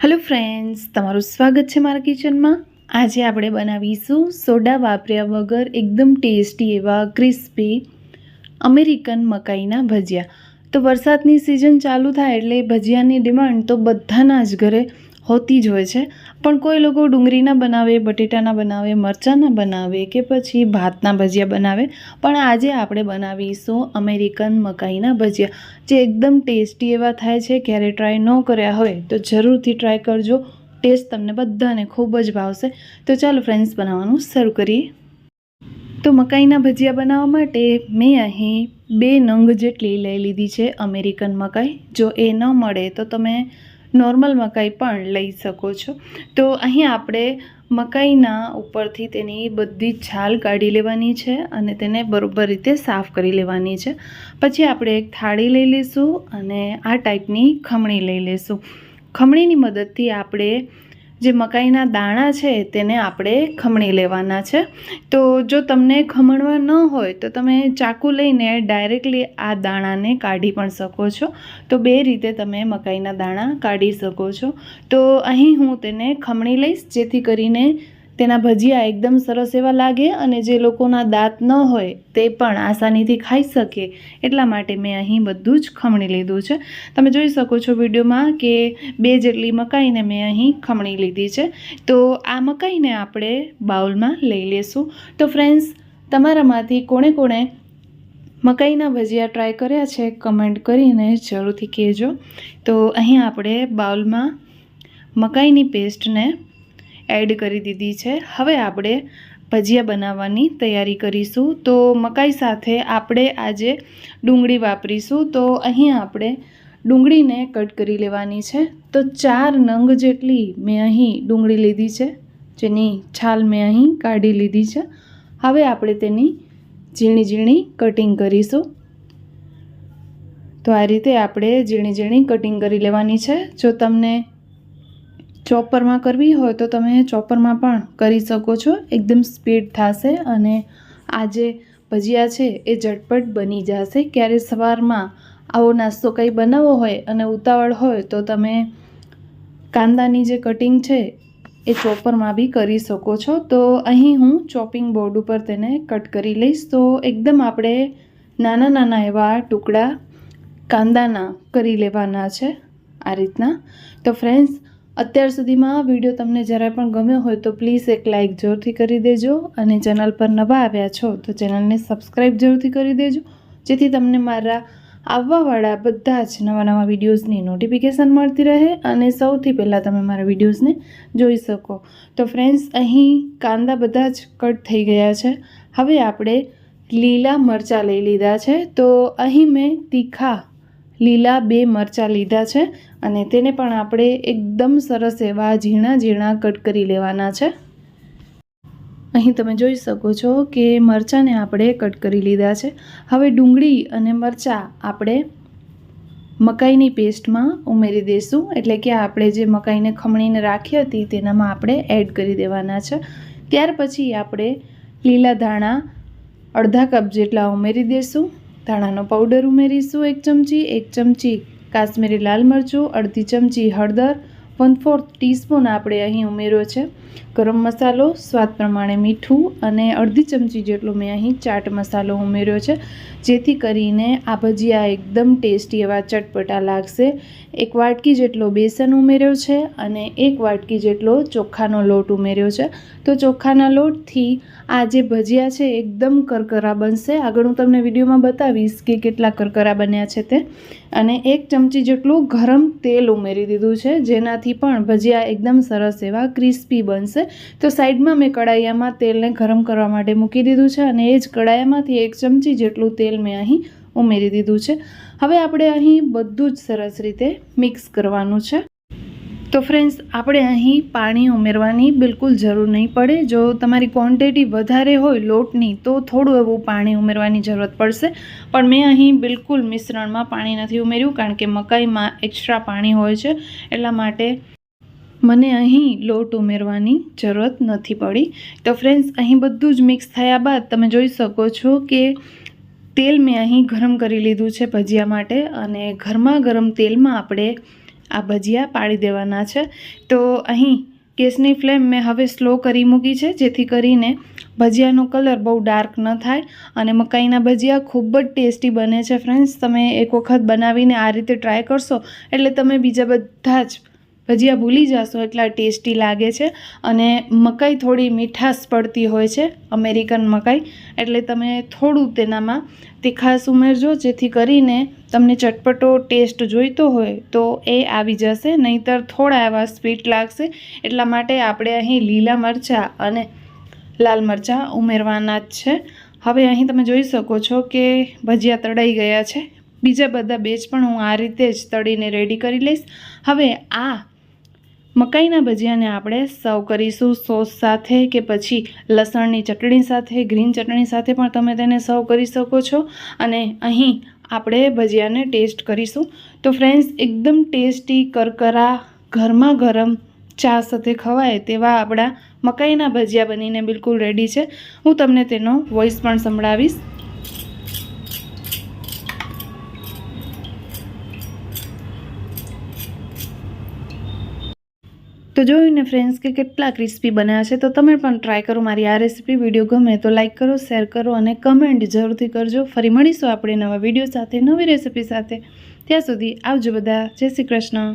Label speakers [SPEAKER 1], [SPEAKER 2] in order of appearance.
[SPEAKER 1] Hello friends તમારું સ્વાગત છે મારા કિચનમાં આજે આપણે બનાવીશું સોડા વાપર્યા વગર એકદમ ટેસ્ટી એવા ક્રિસ્પી અમેરિકન મકાઈના ભજીયા. તો વરસાદની સિઝન ચાલુ થાય એટલે ભજીયાની ડિમાન્ડ તો બધાના જ ઘરે હોતી જ હોય છે. પણ કોઈ લોકો ડુંગળીના બનાવે બટેટાના બનાવે મરચાંના બનાવે કે પછી ભાતના ભજીયા બનાવે. પણ આજે આપણે બનાવીશું અમેરિકન મકાઈના ભજીયા. જે એકદમ ટેસ્ટી એવા થાય છે, ક્યારે ટ્રાય ન કર્યા હોય તો જરૂરથી ટ્રાય કરજો. ટેસ્ટ તમને બધાને ખૂબ જ ભાવશે. તો ચાલો ફ્રેન્ડ્સ બનાવવાનું શરૂ કરીએ. તો મકાઈના ભજીયા બનાવવા માટે મેં અહીં બે નંગ જેટલી લઈ લીધી છે અમેરિકન મકાઈ. જો એ ન મળે તો તમે નોર્મલ મકાઈ પણ લઈ શકો છો. તો અહીં આપણે મકાઈના ઉપરથી તેની બધી છાલ કાઢી લેવાની છે અને તેને બરોબર રીતે સાફ કરી લેવાની છે. પછી આપણે એક થાળી લઈ લઈશું અને આ ટાઈપની ખમણી લઈ લઈશું ખમણીની મદદથી આપણે જે મકાઈના દાણા છે તેને આપણે ખમણી લેવાના છે. તો જો તમને ખમણવા ન હોય તો તમે ચાકુ લઈને ડાયરેક્ટલી આ દાણાને કાઢી પણ શકો છો. તો બે રીતે તમે મકાઈના દાણા કાઢી શકો છો. તો અહીં હું તેને ખમણી લઈશ, જેથી કરીને તેના ભજીયા એકદમ સરસ એવા લાગે અને જે લોકોના દાંત ન હોય તે પણ આસાનીથી ખાઈ શકે. એટલા માટે મેં અહીં બધું જ ખમણી લીધું છે. તમે જોઈ શકો છો વિડીયોમાં કે બે જેટલી મકાઈને મેં અહીં ખમણી લીધી છે. તો આ મકાઈને આપણે બાઉલમાં લઈ લેશું. તો ફ્રેન્ડ્સ, તમારામાંથી કોણે કોણે મકાઈના ભજીયા ટ્રાય કર્યા છે કમેન્ટ કરીને જરૂરથી કહેજો. તો અહીં આપણે બાઉલમાં મકાઈની પેસ્ટને એડ કરી દીધી છે. હવે આપણે ભજીયા બનાવવાની તૈયારી કરીશું. તો મકાઈ સાથે આપણે આજે ડુંગળી વાપરીશું. તો અહીં આપણે ડુંગળીને કટ કરી લેવાની છે. તો ચાર નંગ જેટલી મેં અહીં ડુંગળી લીધી છે. જેની છાલ મેં અહીં કાઢી લીધી છે. હવે આપણે તેની ઝીણી ઝીણી કટિંગ કરીશું. તો આ રીતે આપણે ઝીણી ઝીણી કટિંગ કરી લેવાની છે. જો તમને ચોપરમાં કરવી હોય તો તમે ચોપરમાં પણ કરી શકો છો. એકદમ સ્પીડ થશે અને આ જે ભજીયા છે એ ઝટપટ બની જશે. ક્યારે સવારમાં આવો નાસ્તો કંઈ બનાવવો હોય અને ઉતાવળ હોય તો તમે કાંદાની જે કટિંગ છે એ ચોપરમાં બી કરી શકો છો. તો અહીં હું ચોપિંગ બોર્ડ ઉપર તેને કટ કરી લઈશ. તો એકદમ આપણે નાના નાના એવા ટુકડા કાંદાના કરી લેવાના છે આ રીતના. તો ફ્રેન્ડ્સ અત્યાર સુધીમાં વીડિયો તમને જરાય પણ ગમ્યો હોય તો પ્લીઝ એક લાઇક જરૂરથી કરી દેજો અને ચેનલ પર નવા આવ્યા છો તો ચેનલને સબસ્ક્રાઈબ જરૂરથી કરી દેજો, જેથી તમને મારા આવવાવાળા બધા જ નવા નવા વિડીયોઝની નોટિફિકેશન મળતી રહે અને સૌથી પહેલાં તમે મારા વિડીયોઝને જોઈ શકો. તો ફ્રેન્ડ્સ અહીં કાંદા બધા જ કટ થઈ ગયા છે. હવે આપણે લીલા મરચાં લઈ લીધા છે. તો અહીં મેં તીખા લીલા બે મરચાં લીધા છે અને તેને પણ આપણે એકદમ સરસ એવા ઝીણા ઝીણા કટ કરી લેવાના છે. અહીં તમે જોઈ શકો છો કે મરચાંને આપણે કટ કરી લીધા છે. હવે ડુંગળી અને મરચાં આપણે મકાઈની પેસ્ટમાં ઉમેરી દઈશું. એટલે કે આપણે જે મકાઈને ખમણીને રાખી હતી તેનામાં આપણે એડ કરી દેવાના છે. ત્યાર પછી આપણે લીલા ધાણા અડધા કપ જેટલા ઉમેરી દઈશું. ધાણાનો પાવડર ઉમેરીશું એક ચમચી એક ચમચી કાશ્મીરી લાલ મરચું, અડધી ચમચી હળદર વન ફોર્થ ટીસ્પૂન આપણે અહીં ઉમેર્યો છે. ગરમ મસાલો, સ્વાદ પ્રમાણે મીઠું અને અડધી ચમચી જેટલો મેં અહીં ચાટ મસાલો ઉમેર્યો છે, જેથી કરીને આ ભજીયા એકદમ ટેસ્ટી એવા ચટપટા લાગશે. એક વાટકી જેટલો બેસન ઉમેર્યો છે અને એક વાટકી જેટલો ચોખાનો લોટ ઉમેર્યો છે. તો ચોખાના લોટથી આ જે ભજીયા છે એકદમ કરકરા બનશે. આગળ હું તમને વિડીયોમાં બતાવીશ કે કેટલા કરકરા બન્યા છે તે. અને એક ચમચી જેટલું ગરમ તેલ ઉમેરી દીધું છે, જેનાથી પણ ભજીયા એકદમ સરસ એવા ક્રિસ્પી બનશે. તો સાઈડમાં મેં કડાઈયામાં તેલને ગરમ કરવા માટે મૂકી દીધું છે અને એ જ કડાઈયામાંથી એક ચમચી જેટલું તેલ મેં અહીં ઉમેરી દીધું છે. હવે આપણે અહીં બધું જ સરસ રીતે મિક્સ કરવાનું છે. તો ફ્રેન્ડ્સ, આપણે અહીં પાણી ઉમેરવાની બિલકુલ જરૂર નહીં પડે. જો તમારી ક્વોન્ટિટી વધારે હોય લોટની, તો થોડું એવું પાણી ઉમેરવાની જરૂરત પડશે. પણ મેં અહીં બિલકુલ મિશ્રણમાં પાણી નથી ઉમેર્યું, કારણ કે મકાઈમાં એક્સ્ટ્રા પાણી હોય છે. એટલા માટે મને અહીં લોટ ઉમેરવાની જરૂરત નથી પડી. તો ફ્રેન્ડ્સ અહીં બધું જ મિક્સ થયા બાદ તમે જોઈ શકો છો કે તેલ મેં અહીં ગરમ કરી લીધું છે ભજીયા માટે અને ગરમા ગરમ તેલમાં આપણે આ ભજીયા પાડી દેવાના છે. તો અહીં ગેસની ફ્લેમ મેં હવે સ્લો કરી મૂકી છે, જેથી કરીને ભજીયાનો કલર બહુ ડાર્ક ન થાય અને મકાઈના ભજીયા ખૂબ જ ટેસ્ટી બને છે ફ્રેન્ડ્સ તમે એક વખત બનાવીને આ રીતે ટ્રાય કરશો એટલે તમે બીજા બધા જ ભજીયા ભૂલી જશો એટલા ટેસ્ટી લાગે છે અને મકાઈ થોડી મીઠાશ પડતી હોય છે, અમેરિકન મકાઈ. એટલે તમે થોડું તેનામાં તીખાશ ઉમેરજો, જેથી કરીને તમને ચટપટો ટેસ્ટ જોઈતો હોય તો એ આવી જશે. નહીંતર થોડા એવા સ્વીટ લાગશે. એટલા માટે આપણે અહીં લીલા મરચાં અને લાલ મરચાં ઉમેરવાના જ છે. હવે અહીં તમે જોઈ શકો છો કે ભજીયા તળાઈ ગયા છે. બીજા બધા બેચ પણ હું આ રીતે જ તળીને રેડી કરી લઈશ. હવે આ મકાઈના ભજીયાને આપણે સર્વ કરીશું સોસ સાથે કે પછી લસણની ચટણી સાથે, ગ્રીન ચટણી સાથે પણ તમે તેને સર્વ કરી શકો છો. અને અહીં આપણે ભજીયાને ટેસ્ટ કરીશું. તો ફ્રેન્ડ્સ, એકદમ ટેસ્ટી કરકરા ગરમા ગરમ ચા સાથે ખવાય તેવા આપણા મકાઈના ભજીયા બનીને બિલકુલ રેડી છે. હું તમને તેનો વોઇસ પણ સંભળાવીશ. તો જોયું ને ફ્રેન્ડ્સ કે કેટલા ક્રિસ્પી બન્યા છે, તો તમે પણ ટ્રાય કરો મારી આ રેસીપી વીડિયો ગમે તો લાઇક કરો શેર કરો અને કમેન્ટ જરૂરથી કરજો. ફરી મળીશું આપણે નવા વીડિયો સાથે, નવી રેસીપી સાથે. ત્યાં સુધી આવજો બધા. જય શ્રી કૃષ્ણ.